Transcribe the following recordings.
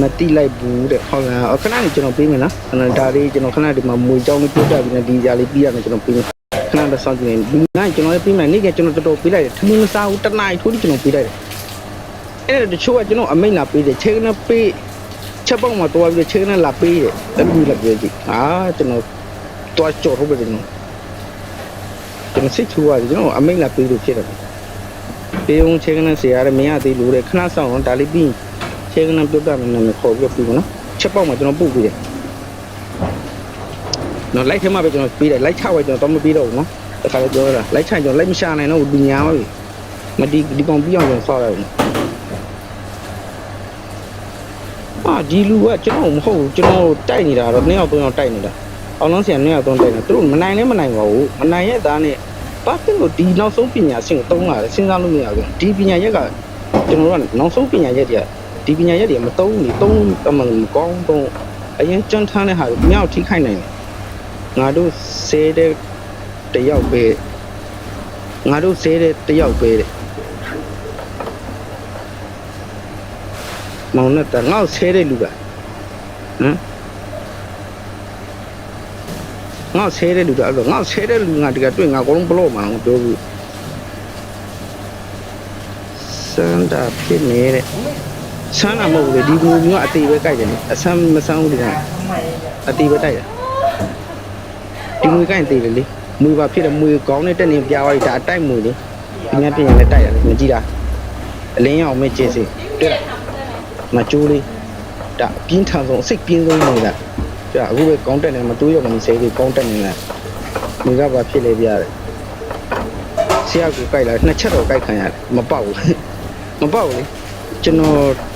မတိလိုက်ဘူးတဲ့ဟုတ်လားအခဏလေးကျွန်တော်ပြေးမယ်နော်ခဏဒါလေးကျွန်တော်ခဏဒီမှာမွေကြောင်းလေးပြတ်ပြပြီးနေဒီကြားလေးပြီးရမယ်ကျွန်တော်ပြေးမယ်ခဏတော့စောင့်ကြည့်နေဒီနိုင်ကျွန်တော်လည်းပြေးမယ်နေ့ကကျွန်တော်တော်တော်ပြေးလိုက်တယ်ထမင်းမစားဘူးတနားထိုးပြီးကျွန်တော်ပြေးလိုက်တယ်အဲ့ဒါတချို့ကကျွန်တော်အမိတ်လာပေးတယ်ချိန်နဲ့ပေးချက်ပေါက်မှာတွားပြီးချိန်နဲ့လာပေးတယ်အဲ့လိုလာပြေးကြည့်အာကျွန်တော်တွားကြော်ထုတ်ပဲကျွန်တော်ကျွန်တော်စိတ်ထူရတယ်ကျွန်တော်အမိတ်လာပေးလို့ဖြစ်တယ်ပြေုံချိန်နဲ့ဆရာရမင်းရသေးလို့တဲ့ခဏဆောင်တော့ဒါလေးပြီး ခြေကနပြုတ်တာမင်းနဲ့ခေါ်ပြီးပြီးမနော်ချက်ပေါက်မှာကျွန်တော်ပုတ်ပြီးတယ်နော်လိုက်ထဲမှာပဲကျွန်တော်ပြီးတယ်လိုက်ချဝဲကျွန်တော်တော့မပြီးတော့ဘူးနော်တခါလည်းပြောတာလိုက်ချကျွန်တော်လိုက်မရှာနိုင်တော့ဘူးညာပါပြီမဒီဒီကောင်ပြီးအောင်ကျွန်တော်ဆောက်ရတယ်အာဒီလူကကျွန်တော်မဟုတ်ဘူးကျွန်တော်တိုက်နေတာတော့နှစ်ယောက်သုံးယောက်တိုက်နေတာအောင်လုံးဆရာနှစ်ယောက်သုံးတိုက်နေတာသူတို့မနိုင်လည်းမနိုင်ပါဘူးမနိုင်ရဲ့သားနဲ့ဘာဖြစ်လို့ဒီနောက်ဆုံးပညာရှင်ကိုသုံးလာတယ်စဉ်းစားလို့မရဘူးဒီပညာရက်ကကျွန်တော်တို့ကနောက်ဆုံးပညာရက်တွေက ဒီပညာရက်တွေမသုံးဘူးသုံးအမှန်မကောင်းတော့အရင်ကြွန့်ထမ်းတဲ့ဟာကိုမြောက်ထိခိုက်နိုင်တယ်ငါတို့ဆဲတဲ့တယောက်ပဲငါတို့ဆဲတဲ့တယောက်ပဲတဲ့မောင်နဲ့တငါ့ကိုဆဲတဲ့လူကဟမ်ငါ့ကိုဆဲတဲ့လူကအဲ့တော့ငါ့ကိုဆဲတဲ့လူငါတကတွေ့ငါအကုန်လုံးဘလော့မှာငါပြောဘူးစန္ဒာဖြစ်နေတဲ့ ဆန်းတာမဟုတ်ဘူးလေဒီကူမျိုးကအသေးပဲကြိုက်တယ်လေအဆန်းမဆန်းဘူးဒီကအသေးပဲတိုက်တယ်ဒီမွေကြိုက်သေးတယ်လေမွေပါဖြစ်တယ်မွေကောင်းတဲ့တက်နေပြားသွားပြီဒါအတိုက်မွေလေဒီများပြင်ရလဲတိုက်ရတယ်မကြည့်တာအလင်းရောင်မဲ့ကျင်းစီတွေ့လားမကျိုးလေးဒါအပြင်းထန်ဆုံးအစိတ်ပြင်းဆုံးနေတာပြအခုပဲကောင်းတက်နေမတိုးရမစေးသေးကောင်းတက်နေလားမွေကဘာဖြစ်လဲပြရတယ်ဆရာကူကြိုက်လာနှစ်ချက်တော့ကြိုက်ခံရတယ်မပေါက်ဘူးမပေါက်ဘူးလေကျွန်တော်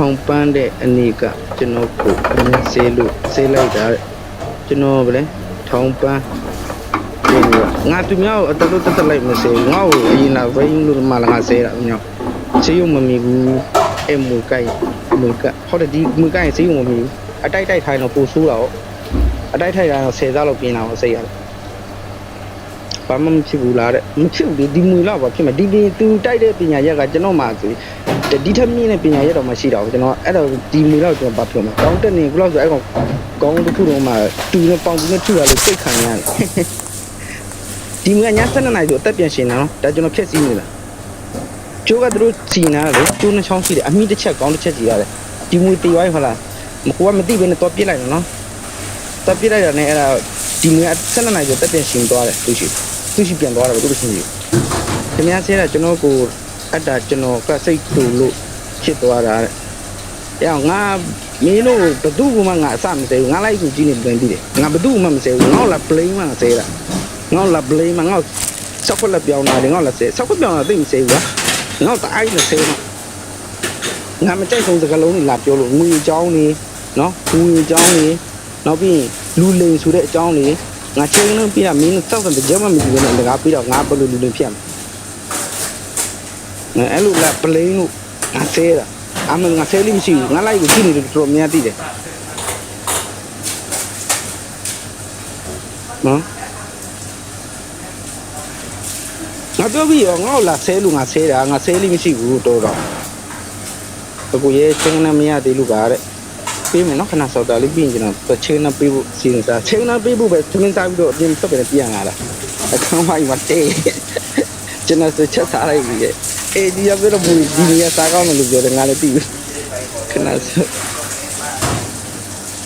ထောင်ပန်းတဲ့အနေကကျွန်တော်ကိုအမြင်ဆေးလို့ဆေးလိုက်တာတဲ့ကျွန်တော်ဗလဲထောင်ပန်းဒီငါသူများကိုအတလို့တက်တက်လိုက်မဆေးငါ့ကိုအရင်ကဘိန်းလို့မှလည်းငါဆေးတာညောဆေးရုံမမီဘူးအဲ့မူကိုက်မူကဟုတ်တယ်ဒီမူကိုက်ဆေးရုံမမီဘူးအတိုက်တိုက်ထိုင်တော့ပိုဆိုးတာဟုတ်အတိုက်ထိုင်တာတော့ဆယ်စားလောက်ပြင်းတာဟုတ်စိတ်ရတယ်ဘာမှမဖြစ်ဘူးလားတဲ့မဖြစ်ဘူးလေဒီမူလောက်ပါဖြစ်မှာဒီဒီသူတိုက်တဲ့ပညာရက်ကကျွန်တော်မှဆို ဒီထက်မြင့်တဲ့ပညာရက်တော့မရှိတော့ဘူးကျွန်တော်အဲ့တော့ဒီမူလောက်ကျွန်တော်ဘာဖြစ်မှာကောင်းတက်နေဘလောက်ဆိုအဲ့ကောင်ကောင်းတစ်ခုတော့မှတူနဲ့ပေါင်တူနဲ့ထူတာလို့စိတ်ခံရတယ်ဒီမူကည7နာရီဆိုအသက်ပြန်ရှင်တာနော်ဒါကျွန်တော်ဖြည့်စည်းနေတာကျိုးကသူတို့စီနာလေကျိုးနှချောင်းရှိတယ်အမိတစ်ချက်ကောင်းတစ်ချက်စီရတယ်ဒီမူတီဝိုင်းဟုတ်လားမကူကမသိဘဲနဲ့တော့ပြစ်လိုက်တယ်နော်တော့ပြစ်လိုက်တာနဲ့အဲ့ဒါဒီမူက7နာရီဆိုအသက်ပြန်ရှင်သွားတယ်သူရှိသူရှိပြန်သွားတယ်သူရှိရှိခင်ဗျားဆဲတာကျွန်တော်ကို အဲ့ဒါကျွန်တော်ကစိတ်တူလို့ဖြစ်သွားတာတဲ့။အဲ့ငါမင်းတို့ဘသူ့ကမှငါအစမစဲဘူးငါလိုက်ကိုကြည့်နေပြန်ပြီးတယ်။ငါဘသူ့မှမစဲဘူးငါ့လာ blame မှစဲတာ။ငါ့လာ blame မှငါ့ဆောက်ခွက်လက်ပြောင်းတာလေငါ့လာစဲဆောက်ခွက်ပြောင်းတာသိမစဲဘူးကွာ။ငါ့တအားကြီးနဲ့စဲမှာငါမကြိုက်ဆုံးစကားလုံးတွေလာပြောလို့ငွေအကြောင်းနေနော်ငွေအကြောင်းနေနောက်ပြီးလူလိန်ဆိုတဲ့အကြောင်းနေငါချိန်လုံးပြတာမင်းတောက်တဲ့ကြောင်မှမကြည့်ဘူးနဲ့ငါပြီးတော့ငါဘယ်လိုလူလိန်ဖြစ်မှာ အဲ့လိုလာပလိန်လို့ငါဆဲတာအမှငါဆဲလိမရှိဘူးငါလိုက်ကိုကြည့်နေတယ်တော်တော်များသိတယ်နော်ငါပြောပြီးရောငါ့ကိုလာဆဲလို့ငါဆဲတာငါဆဲလိမရှိဘူးတော်တော်အခုရဲချင်းနဲ့မရသေးလို့ပါတဲ့ပြေးမယ်နော်ခဏစောက်တာလေးပြီးရင်ကျွန်တော်ချင်းနဲ့ပြေးဖို့စီစဉ်စားချင်းနဲ့ပြေးဖို့ပဲသမင်းစားပြီးတော့အပြင်ဆက်ပြန်ပြန်လာတာအခန်းဝိုင်းမှာတေးကျွန်တော်စချက်စားလိုက်ပြီရဲ့ အေးဒီရပြတော့ဘူးဒီနေရာစားကောင်းတယ်လို့ပြောတယ်ငါလည်းသိဘူးခဏစ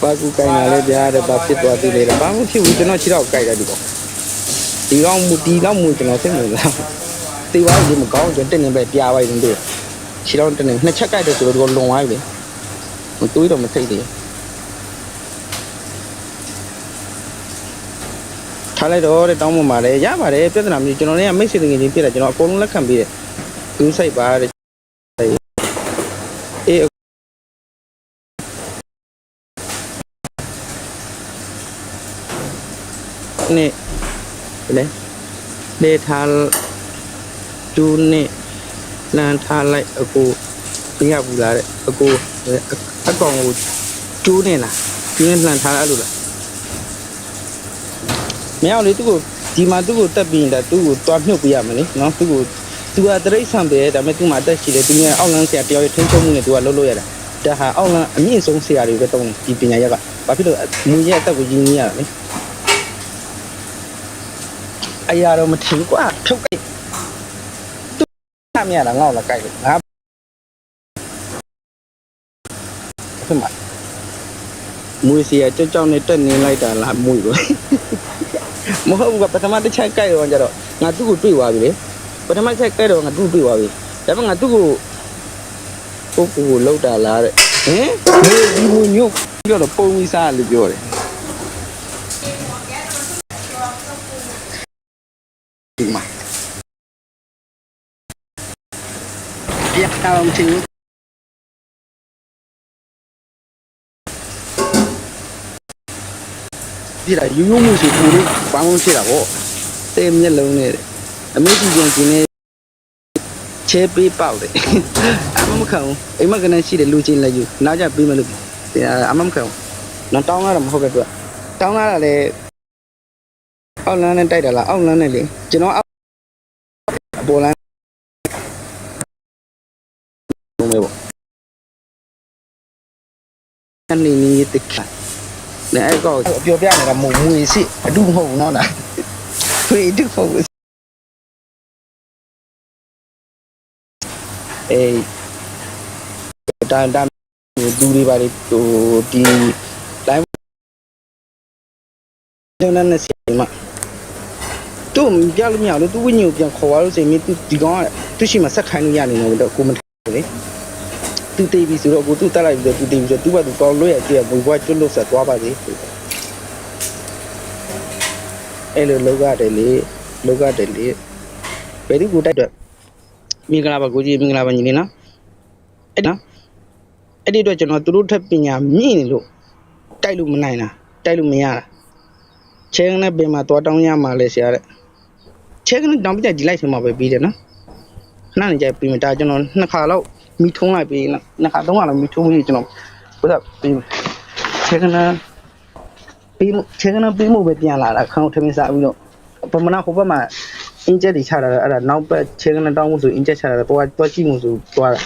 ပါကူကိုင်လာလဲကြားတယ်ဘာဖြစ်သွားသေးလဲဘာမှဖြစ်ဘူးကျွန်တော်ခြေတော့ကိုက်တယ်ဒီကောင်ဒီကောင်မူဒီတော့မူကျွန်တော်သိမလားတေးပါဒီမကောင်းကျွန်တော်တက်နေပဲပြားပါရင်တည်းခြေတော့တက်နေနှစ်ချက်ကိုက်တယ်ဆိုတော့ဒီကောင်လွန်သွားပြီမတွေးတော့မသိသေးထားလိုက်တော့တဲ့တောင်းပန်ပါတယ်ရပါတယ်ပြဿနာမျိုးကျွန်တော်လည်းမိတ်ဆွေငယ်ချင်းပြည့်တယ်ကျွန်တော်အကုန်လုံးလက်ခံပြီးတယ် သူစိတ်ပါတဲ့အေးနေလေလေထားကျူးနေလန်ထားလိုက်အကိုမရဘူးလားတဲ့အကိုအကောင်ကိုကျူးနေလားကျူးနေလန်ထားအဲ့လိုလားမရလေသူ့ကိုဒီမှာသူ့ကိုတက်ပြီးရင်ဒါသူ့ကိုတွားမြုပ်ပြရမယ်လေနော်သူ့ကို သူကတရိတ်ဆန်ပဲဒါပေမဲ့သူ့မှာအသက်ရှိတယ်သူကအောက်လန်းဆရာတယောက်ရဲ့ထိန်းချုပ်မှုနဲ့သူကလှုပ်လို့ရတာဒါဟာအောက်လန်းအမြင့်ဆုံးဆရာတွေပဲတုံးဒီပညာရက်ကဘာဖြစ်လို့မူရဲ့အသက်ကိုရင်းနှီးရတာလဲအရာတော့မထင်กว่าဖြုတ်ကြိတ်သူ့မြရတာငေါ့လာကြိုက်လို့ငါဖြစ်မှာမွေစီကကြောက်ကြောက်နဲ့တက်နေလိုက်တာလားမွေပဲမဟုတ်ဘူးကပထမတစ်ချက်ကြိုက်တော့ကြတော့ငါသူ့ကိုတွေ့သွားပြီလေ ပထမတစ်ချက်ကြိုက်တော့ငါသူ့ကိုတွေ့သွားပြီဒါပေမဲ့ငါသူ့ကိုပုပ်ကိုလောက်တာလားတဲ့ဟင်မေဒီမူညုတ်ပြောတော့ပုံဝီစားလို့ပြောတယ်ဒီမှာပြအောင်ချင်ဒီလာယူယူမှုစီပူလို့ဘာမှမဖြစ်တာပေါ့တဲမျက်လုံးနဲ့ အမေကြီးကျင်ကျင်နဲ့ချဲပေးပေါက်တယ်အမမခံဘူးအိမ်မကနေရှိတယ်လူချင်းလည်းယူနောက်ကြပေးမလို့အမမခံဘူးနော်တောင်းရတာမဟုတ်ပဲသူကတောင်းရတာလေအောက်လန်းနဲ့တိုက်တာလားအောက်လန်းနဲ့လေကျွန်တော်အောက်အပေါ်လန်းလုံးပဲပေါ့အနေနဲ့တက်ခါနဲ့အဲ့ကောအပြောပြနေတာမမွေစီအတူမဟုတ်ဘူးနော်လားဖွေအတူမဟုတ် အေးတန်တန်လူတွေပါလေဟိုဒီ live ကျွန်တော်နဲ့စီမတို့ပြလို့မရလို့သူဝိညာဉ်ကိုပြန်ခေါ်သွားလို့ဆိုရင်သူဒီကောင်ကသူရှိမှဆက်ခိုင်းလို့ရနေတယ်တော့ကိုမထားဘူးလေသူတေးပြီဆိုတော့ကိုသူတက်လိုက်ပြီးတော့သူတေးပြီဆိုတော့သူကသူကောင်းလို့ရကြည့်ရဘွေဘွားကျွတ်လို့ဆက်သွားပါစေအဲ့လိုလောရတယ်လေလောရတယ်လေဘယ်သူကိုတိုက်တော့ မင်္ဂလာပါကိုကြီးမင်္ဂလာပါညီလေးနော်အဲ့နော်အဲ့ဒီတော့ကျွန်တော်သူတို့ထက်ပညာမြင့်နေလို့တိုက်လို့မနိုင်တာတိုက်လို့မရတာချဲကနေပင်မှာသွားတောင်းရမှာလဲဆရာတဲ့ချဲကနေတောင်းပြကြဒီလိုက်ဆင်မှာပဲပြီးတယ်နော်ခဏနေကြပြီးမတာကျွန်တော်နှစ်ခါလောက်မိထုံးလိုက်ပြီးနော်နှစ်ခါသုံးခါလောက်မိထုံးပြီးကျွန်တော်ဘုရားပြီးချဲကနေပြီးချဲကနေပြီးမှုပဲပြန်လာတာခေါင်းထမင်းစားပြီးတော့ပမနာဟိုဘက်မှာ အင်ဂျက်တွေချတာအဲ့ဒါနောက်ဘက်ချဲကနေတောင်းမှုဆိုအင်ဂျက်ချတာတော့သွားကြည့်မှုဆိုသွားတာ